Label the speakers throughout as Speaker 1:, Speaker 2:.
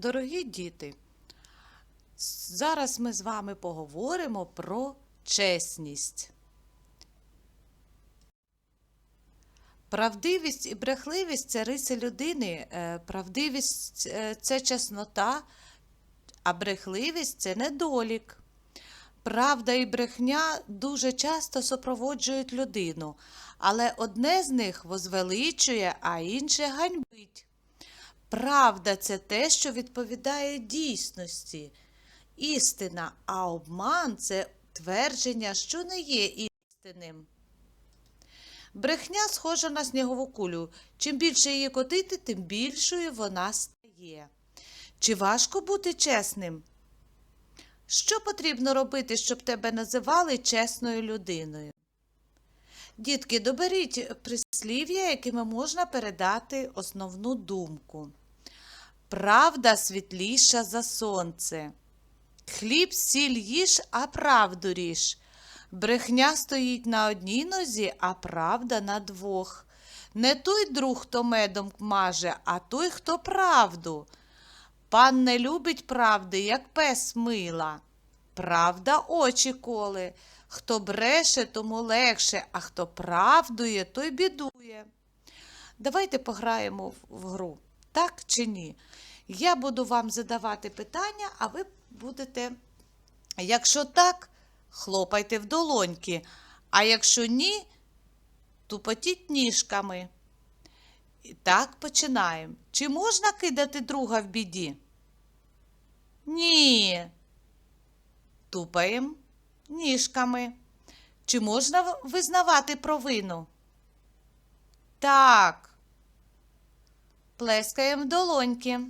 Speaker 1: Дорогі діти, зараз ми з вами поговоримо про чесність. Правдивість і брехливість це риси людини. Е, Правдивість е, це чеснота, а брехливість це недолік. Правда і брехня дуже часто супроводжують людину, але одне з них возвеличує, а інше ганьбить. Правда це те, що відповідає дійсності, істина, а обман це твердження, що не є істинним. Брехня схожа на снігову кулю. Чим більше її котити, тим більшою вона стає. Чи важко бути чесним? Що потрібно робити, щоб тебе називали чесною людиною? Дітки, доберіть прислів'я, якими можна передати основну думку. Правда світліша за сонце. Хліб сіль їж, а правду ріж. Брехня стоїть на одній нозі, а правда на двох. Не той друг, хто медом маже, а той, хто правду. Пан не любить правди, як пес мила. Правда очі коле. Хто бреше, тому легше, а хто правдує, той бідує. Давайте пограємо в- гру. Так чи ні? Я буду вам задавати питання, а ви будете. Якщо так, хлопайте в долоньки, а якщо ні, тупотіть ніжками. І так починаємо. Чи можна кидати друга в біді? Ні. Тупаємо ніжками. Чи можна визнавати провину? Так. Плескаємо в долоньки.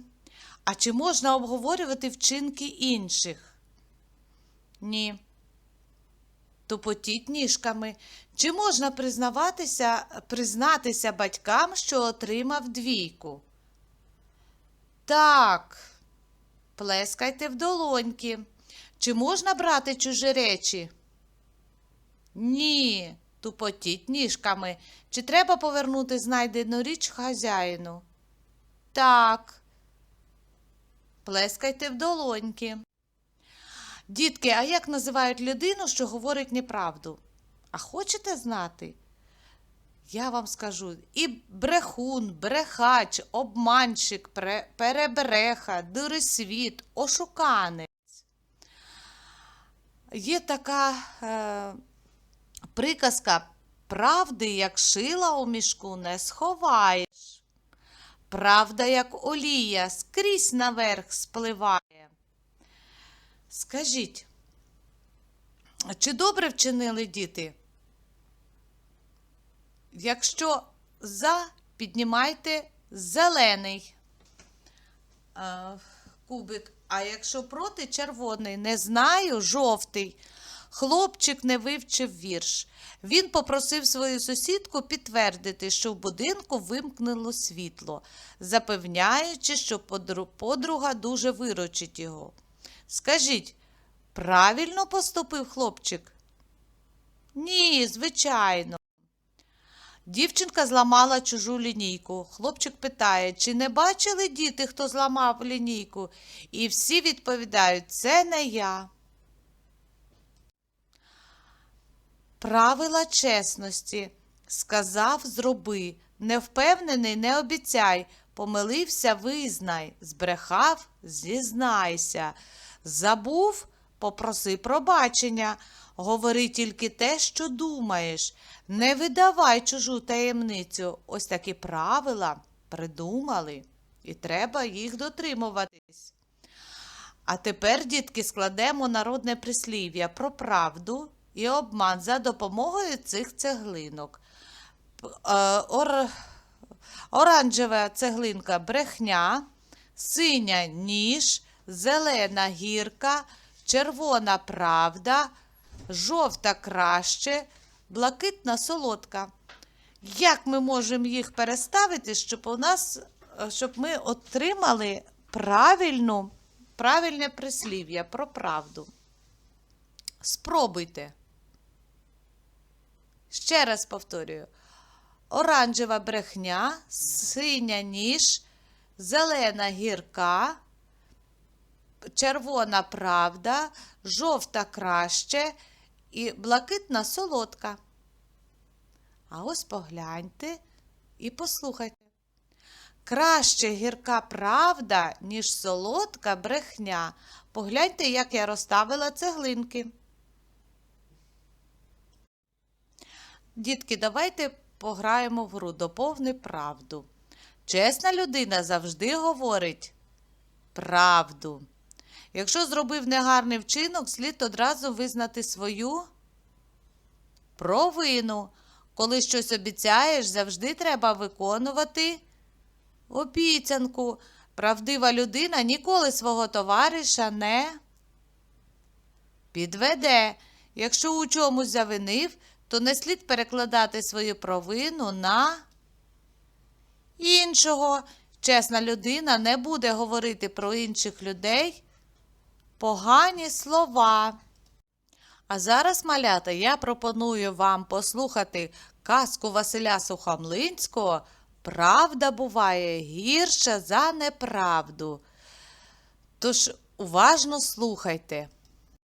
Speaker 1: А чи можна обговорювати вчинки інших? Ні. Тупотіть ніжками. Чи можна признаватися, признатися батькам, що отримав двійку? Так. Плескайте в долоньки. Чи можна брати чужі речі? Ні. Тупотіть ніжками. Чи треба повернути знайдену річ хазяїну? Так. Плескайте в долоньки. Дітки, а як називають людину, що говорить неправду? А хочете знати? Я вам скажу, і брехун, брехач, обманщик, перебреха, дурисвіт, ошуканець. Є така е, приказка правди, як шила у мішку, не сховаєш. Правда, як олія, скрізь наверх спливає. Скажіть, чи добре вчинили діти? Якщо за, піднімайте зелений е, кубик, а якщо проти червоний, не знаю, жовтий. Хлопчик не вивчив вірш. Він попросив свою сусідку підтвердити, що в будинку вимкнуло світло, запевняючи, що подруга дуже виручить його. Скажіть, правильно поступив хлопчик? Ні, звичайно. Дівчинка зламала чужу лінійку. Хлопчик питає, чи не бачили діти, хто зламав лінійку? І всі відповідають, це не я. Правила чесності. Сказав, зроби. Не впевнений, не обіцяй. Помилився, визнай. Збрехав, зізнайся. Забув, попроси пробачення. Говори тільки те, що думаєш. Не видавай чужу таємницю. Ось такі правила придумали, і треба їх дотримуватись. А тепер, дітки, складемо народне прислів'я про правду і обман за допомогою цих цеглинок. Е, Ор... Оранжева цеглинка брехня, синя ніж, зелена гірка, червона правда, жовта краще, блакитна солодка. Як ми можемо їх переставити, щоб у нас, щоб ми отримали правильну, правильне прислів'я про правду? Спробуйте. Ще раз повторюю: оранжева брехня, синя ніж, зелена гірка, червона правда, жовта краще і блакитна солодка. А ось погляньте і послухайте. Краще гірка правда, ніж солодка брехня. Погляньте, як я розставила цеглинки. Дітки, давайте пограємо в гру доповни правду. Чесна людина завжди говорить правду. Якщо зробив негарний вчинок, слід одразу визнати свою провину. Коли щось обіцяєш, завжди треба виконувати обіцянку. Правдива людина ніколи свого товариша не підведе. Якщо у чомусь завинив, то не слід перекладати свою провину на іншого. Чесна людина не буде говорити про інших людей погані слова. А зараз, малята, я пропоную вам послухати казку Василя Сухомлинського Правда буває гірша за неправду. Тож уважно слухайте.